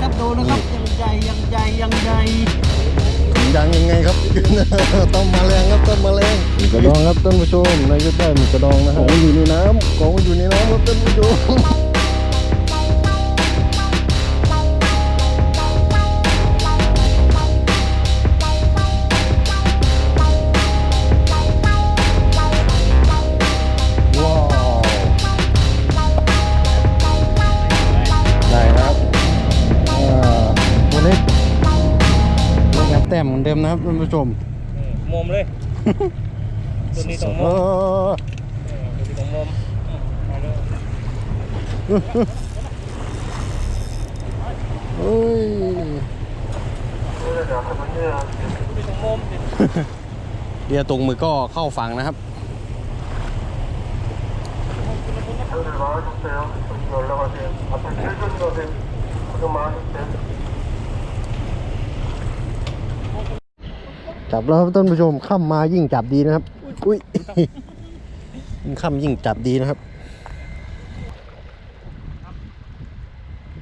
ครับดูนะครับยังใหญ่ยังใหญ่ยังใหญ่ยังยังไงครับ ต้มมาแรงครับต้มมาแรงหมึกกระดองครับท่านผู้ชมนายยุทธได้หมึกกระดองนะฮะของอยู่ในน้ำของอยู่ในน้ำครับท่านผู้ชม อนเดิมนะครับท่านผู้ชม มมเลย ตัวนี้ต้องม เอ ม อ ตัวนี้ต้องมมมาเลย เฮ้ย ตัวนี้ต้องมม เดียวตรงมือก็เข้าฝั่งนะครับ 다들 많아졌어요. 저기 올라가세요. 앞에 칠전 가세요. 고생 많으셨어요. จับแล้วครับท่านผู้ชมค่ำมายิ่งจับดีนะครับ อุ้ยยิ่งค่ำยิ่งจับดีนะครับ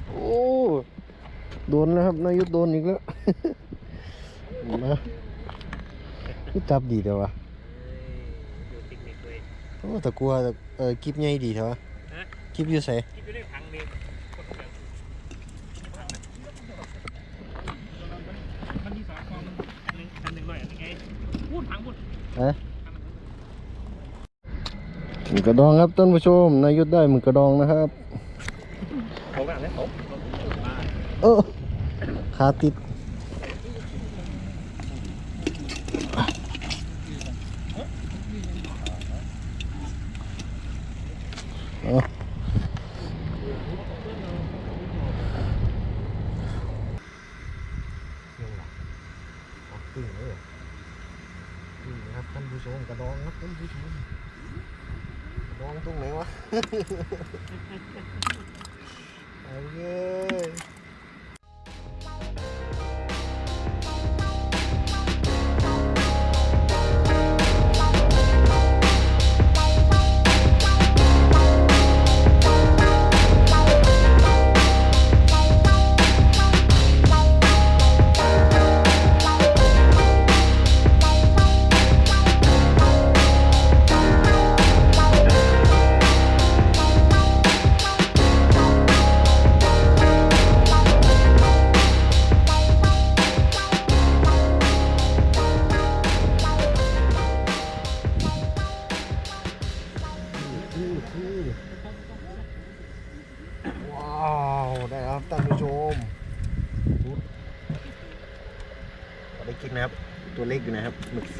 โอ้โดนแล้วครับนายุทธโดนอีกแล้วมาจับดีเดี๋ยววะอยู่ติ๊กนิกเลยโอ้แต่กลัวแต่เออคลิปใหญ่ดีเถอะวะฮะคลิปอยู่ใส่คิดอยู่ในถังนี่มันที่สองกองหนึ่งอันหนึ่งหน่อยอันหนึ่งไงพูดถัง พูดเอ๊ะหมึกกระดองครับท่านผู้ชมนายุทธได้หมึกกระดองนะครับเขากันแล้วเขาเออขาติดเอ นี่ครับท่านผู้ชมกระดองครับท่านผู้ชมกระดองตรงไหนวะ เอาเลย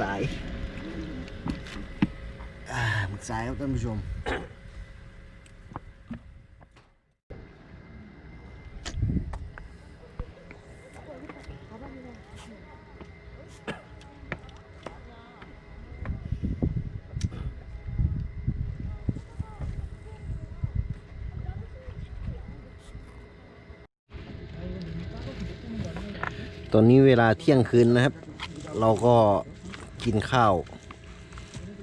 สายอ่าหมึกสายครับท่านผู้ชมตอนนี้เวลาเที่ยงคืนนะครับ เราก็ กินข้าว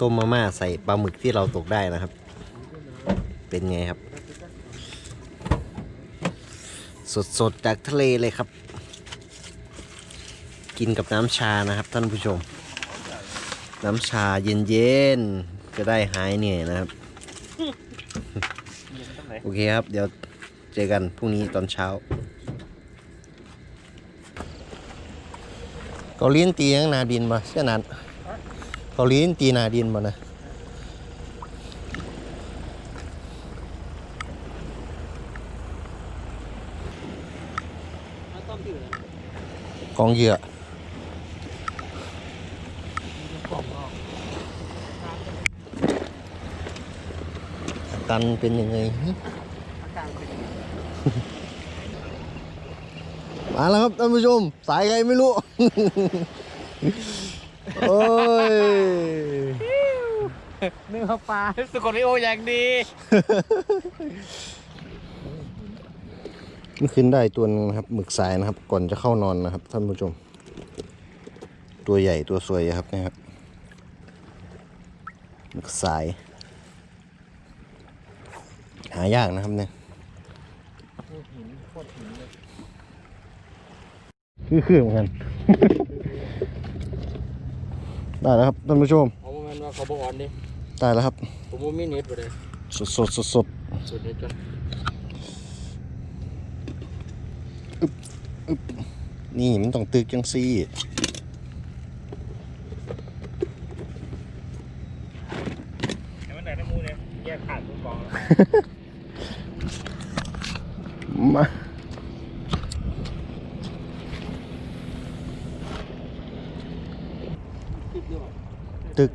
ต้มมาม่าใส่ปลาหมึกที่เราตกได้นะครับ เป็นไงครับ สดๆจากทะเลเลยครับ กินกับน้ำชานะครับท่านผู้ชม น้ำชาเย็นๆ จะได้หายเหนื่อยนะครับ โอเคครับ เดี๋ยวเจอกันพรุ่งนี้ตอนเช้า เกาหลีนตียังนาดินมาเช่นนั้นเกาหลีนตีนาดินมานะกองเหยื่อการเป็นยังไง มาแล้วครับท่านผู้ชม สายใครไม่รู้ โอ้ยเนื้อปลาสกอริโออย่างดีเมื่อคืนได้ตัวหนึงนะครับหมึกสายนะครับ ก่อนจะเข้านอนนะครับ ท่านผู้ชม ตัวใหญ่ตัวสวยครับเนะครับหมึกสาย หายากนะครับเนี่ยหินคื อคือเหมือนกันได้แล้วครับท่านผู้ชมเอาเงินว่าเขาบอกอ่อนดิได้แล้วครับผมว่ามีเน็ตไปเลยสดสดสดสดสุดเน็ตกันนี่มันต้องตึกจังซี่ให้มันได้น้ำมูเนี่ยแยกขาดทุกกองแล้ว มา ตึก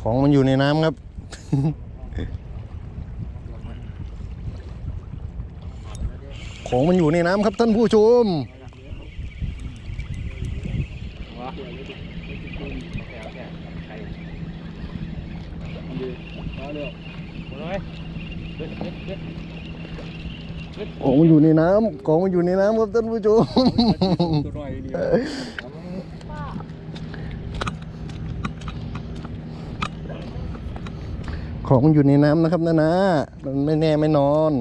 ของมันอยู่ในน้ำครับ ของมันอยู่ในน้ำครับท่านผู้ชมของมันอยู่ในน้ำของมันอยู่ในน้ำครับท่านผู้ชม ตัวน้อยเดียว ของมันอยู่ในน้ำนะครับนะนะมันไม่แน่ไม่นอน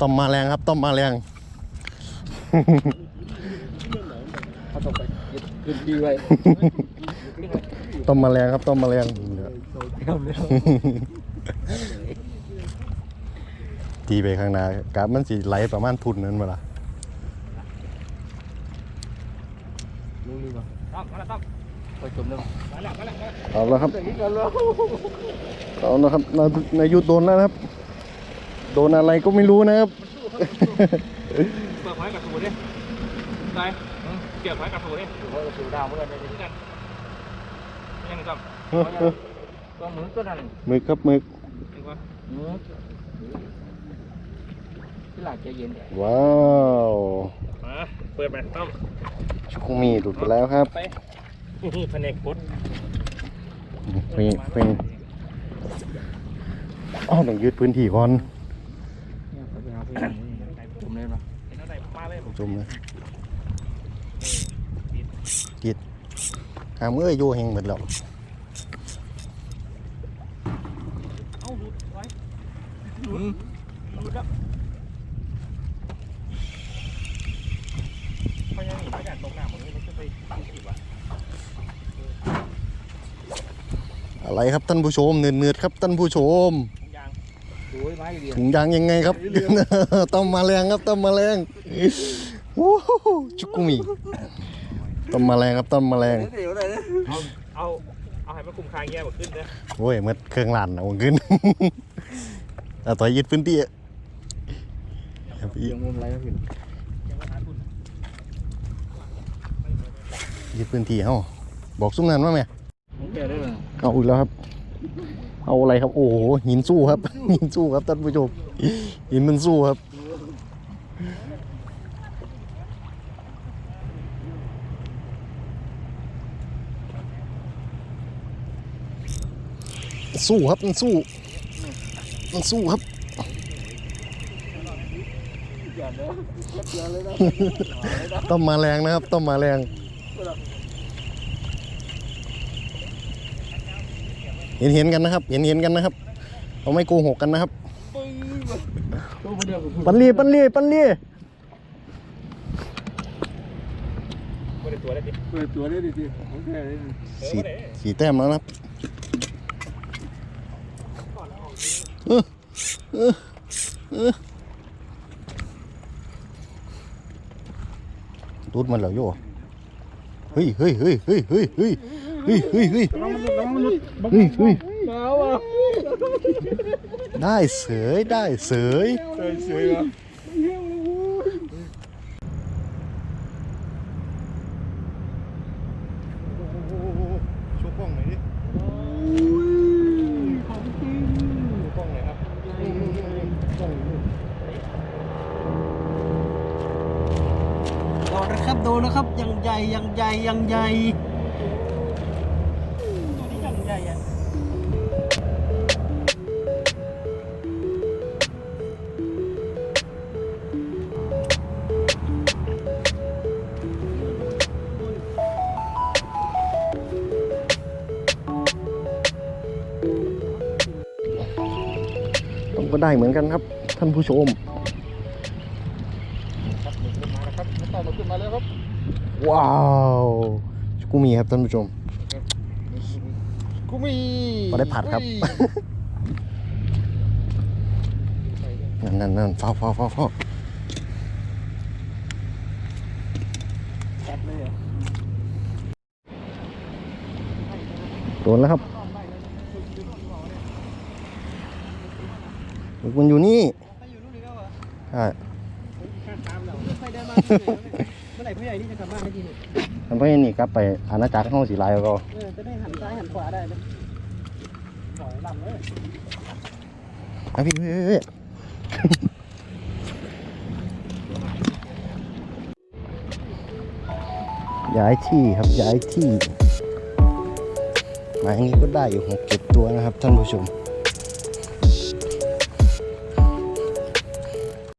ต้มมาแรงครับ ต้มมาแรงต้อมมาแรงครับต้มมาแรงตีไปข้างหน้ากาฟมันสิไหลประมาณทุนนั้นมาละ เอาแล้วครับอย่างนี้กันแล้วเอาแล้วครับนายนายยุทธโดนแล้วนะครับ โดนอะไรก็ไม่รู้นะครับเปิดไฟกับสูดิได้เกี่ยวไฟกับสูดิเขาจะสูดาวเมื่อไหร่นี่กันยังไงต้องก็เหมือนตัวนั้นมึกครับมึกดีกว่าอืมที่หลังใจเย็นว้าวมา เปิดไปต้องชุกมีหลุดไปแล้วครับไปแผนกพุทธเป็นเป็นอ้าวต้องยึดพื้นที่ก่อนเนี่ยเขาไปหาเพื่อนจมเลยปะเห็นอะไรมาเลยผมจมเลยกิดหามเอ้ยโยเฮงหมดแล้วเอ้าหลุดไว้หลุดหลุดแล้วพยายามหนีพยายามตกน้ำหมดเลยมันจะไปติดวะ อะไรครับท่านผู้ชมเนืดๆครับท่านผู้ชมยางดูไว้ไม้เดียวถุงยางยังไงครับต้มมาแรงครับต้มมาแรงโอ้โหชุกุมีต้มมาแรงครับต้มมาแรงเอาเอาเอาให้มันคุมคางแย่กว่าขึ้นนะโอ้ยเมื่อเครื่องหลานเอาขึ้นแต่ต่อยยึดพื้นที่อะครับอียังมุมไรก็ผิดยังไม่หาทุนยึดพื้นที่เฮาบอกซุ้มนั้นว่าไหมผมแก่ได้ เอาอีกแล้วครับ เอาอะไรครับ โอ้โหหินสู้ครับ หินสู้ครับท่านผู้ชมหินมันสู้ครับสู้ครับมันสู้มันสู้ครับต้องมาแรงนะครับต้องมาแรง เห็นเห็นๆกันนะครับ เห็นเห็นๆกันนะครับเราไม่โกหกกันนะครับตัวเดียวกับปันลีปันลีปันลีไม่ได้ตัวได้ดิเปิดตัวได้ดิผมแก่ได้ดิสีสีแต้มแล้วนะครับเออเออเออตูดมันแล้วโย่เฮ้ยเฮ้ยเฮ้ยเฮ้ยเฮ้ย เฮ้ยเฮ้ยเฮ้ยเฮ้ยเฮ้ยได้เสยได้เสยเสยเหอโดนนครับโดนนะครับยังใหญ่ยังใหญ่ยังใหญ่ ก็ได้เหมือนกันครับ ท่านผู้ชมครับหมึกขึ้นมาแล้วครับน้ำตาลหมึกขึ้นมาแล้วครับว้าวกูมีครับท่านผู้ชมกูมีพอได้ผัดครับ นั่นนั่นนั่นเฝ้าเฝ้าเฝ้าเฝ้าแอดเลยอะโดนแล้วครับ มึกมันอยู่นี่ไปอยู่นู่นนี่ก็เหรอใช่ข้ามตามเราไปได้มาเมื่อไหร่ผู้ใหญ่นี่จะกลับบ้านได้ทีหนึ่งทำให้นี่กลับไปอาณาจักรห้องสีลายก็เออจะได้หันซ้ายหันขวาได้เลยปล่อยลำเลยอะพี่พี่พี่ย้ายที่ครับย้ายที่หมายนี้ก็ได้อยู่หกเจ็ดตัวนะครับท่านผู้ชม